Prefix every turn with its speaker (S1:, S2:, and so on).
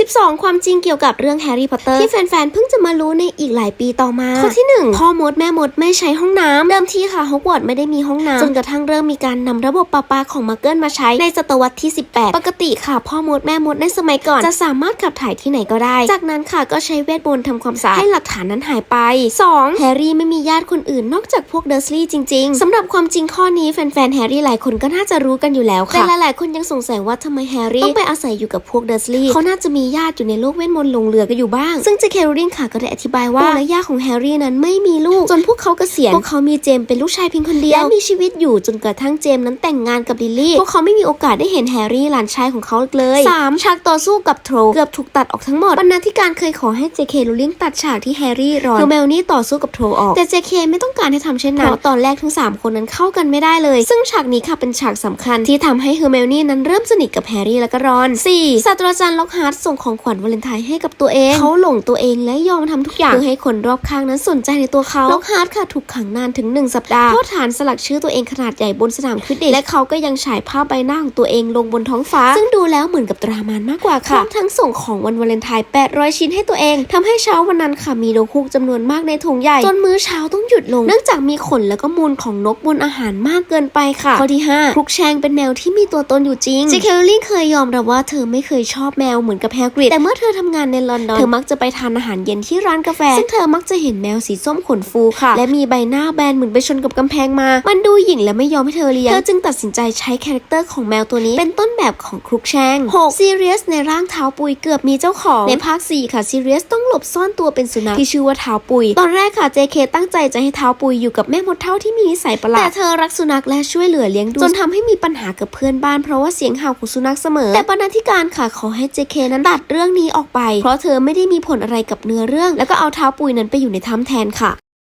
S1: 12 ความจริงเกี่ยวกับเรื่องแฮร์รี่พอตเตอร์ที่แฟนๆ เพิ่งจะมารู้ในอีกหลายปีต่อมา ข้อที่ 1 พ่อมดแม่มดไม่ใช้ห้องน้ำเดิมทีค่ะฮอกวอตส์ไม่ได้มีห้องน้ำจนกระทั่งเริ่มมีการนำระบบประปาของมาเกิลมาใช้ในศตวรรษที่ 18 ปกติค่ะ พ่อมดแม่มดในสมัยก่อน จะสามารถขับถ่ายที่ไหนก็ได้ จากนั้นค่ะก็ใช้เวทมนต์ทำความสะอาดให้หลักฐานนั้นหายไป 2. แฮร์รี่ไม่มีญาติคนอื่นนอกจากพวกเดอร์สลีย์จริงๆสำหรับความจริงข้อนี้แฟนๆแฮร์รี่หลายคนก็น่าจะรู้กันอยู่แล้วค่ะแต่หลายๆคนยังสงสัยว่าทำไมแฮร์รี่ต้องไปอาศัยอยู่กับพวกเดอร์สลีย์เขาน่าจะมีญาติอยู่ในโลกเวทมนต์หลงเหลือกันอยู่บ้าง ซึ่งเจคโรลิงค่ะก็ได้อธิบายว่าปู่และย่าของแฮร์รี่นั้นไม่มีลูก จนพวกเขาเกษียณพวกเขามีเจมส์เป็นลูกชายเพียงคนเดียวและมีชีวิตอยู่จนกระทั่งเจมส์นั้นแต่งงานกับลิลลี่พวกเขาไม่มีโอกาสได้เห็นแฮร์รี่หลานชายของเขาเลย 3. ฉากต่อสู้กับโทรเกือบถูกตัดออกทั้งหมดบรรณาธิการเคยขอให้เจคโรลิงตัดฉากที่แฮร์รี่รอนเฮอร์เมลนี่ต่อสู้กับโทรออกแต่เจคไม่ต้องการให้ทำเช่นนั้นเพราะตอนแรกทั้งสามคนนั้นเข้ากันไม่ได้เลย ซึ่งฉากนี้ค่ะเป็นฉากสำคัญที่ทำให้เฮอร์เมลนี่นั้นเริ่มสนิทกับแฮร์รี่และก็รอน 4. ศาสตราจารย์ล็อกฮาร์ดส่งของขวัญวาเลนไทน์ให้กับตัวเองเขาหลงตัวเองและยอมทำทุกอย่างเพื่อให้คนรอบข้างนั้นสนใจในตัวเขาล็อกฮาร์ดค่ะถูกขังนานถึง 1 สัปดาห์โทษฐานสลักชื่อตัวเองขนาดใหญ่บนสนามควิดดิชและเขาก็ยังฉายภาพใบหน้าของตัวเองลงบนท้องฟ้า ซึ่งดูแล้วเหมือนกับตรามานมากกว่าค่ะพร้อมทั้งส่งของวันวาเลนไทน์800 ชิ้นให้ตัวเองทำให้เช้าวันนั้นค่ะมีนกฮูกจำนวนมากในถุงใหญ่จนมื้อเช้าต้องหยุดลง เนื่องจากมีขนแล้วก็มูลของนกบนอาหารมากเกินไปค่ะข้อที่5ครุกแชงเป็นแมวที่มีตัวตนอยู่จริงเจคเคลลี่เคยยอมรับว่าเธอไม่เคยชอบแมวเหมือนกับแฮกริดแต่เมื่อเธอทำงานในลอนดอนเธอมักจะไปทานอาหารเย็นที่ร้านกาแฟ ซึ่งเธอมักจะเห็นแมวสีส้มขนฟูค่ะ และมีใบหน้าแบนเหมือนไปชนกับกำแพงมา มันดูหยิ่งและไม่ยอมให้เธอเลี้ยง เธอจึงตัดสินใจใช้คาแรคเตอร์ของแมวตัวนี้ เป็นต้นแบบของครุกแชง 6. ซีเรียสในร่างเท้าปุยเกือบมีเจ้าของ ในภาค 4 ค่ะซีเรียสต้องหลบซ่อนตัวเป็นสุนัขที่ชื่อว่าเท้าปุย ตอนแรกค่ะ JK ตั้งใจจะให้เท้าปุยอยู่กับแม่มดเท่าที่มีนิสัยประหลาด แต่เธอรักสุนัขและช่วยเหลือเลี้ยงดูจนทำให้มีปัญหากับเพื่อนบ้านเพราะว่าเสียงเห่าของสุนัขเสมอ แต่บรรณาธิการค่ะขอให้ JK นั้นตัดเรื่องนี้ออกไป เพราะเธอไม่ได้มีผลอะไรกับเนื้อเรื่อง แล้วก็เอาเท้าปุยนั้นไปอยู่ในถ้ำแทนค่ะ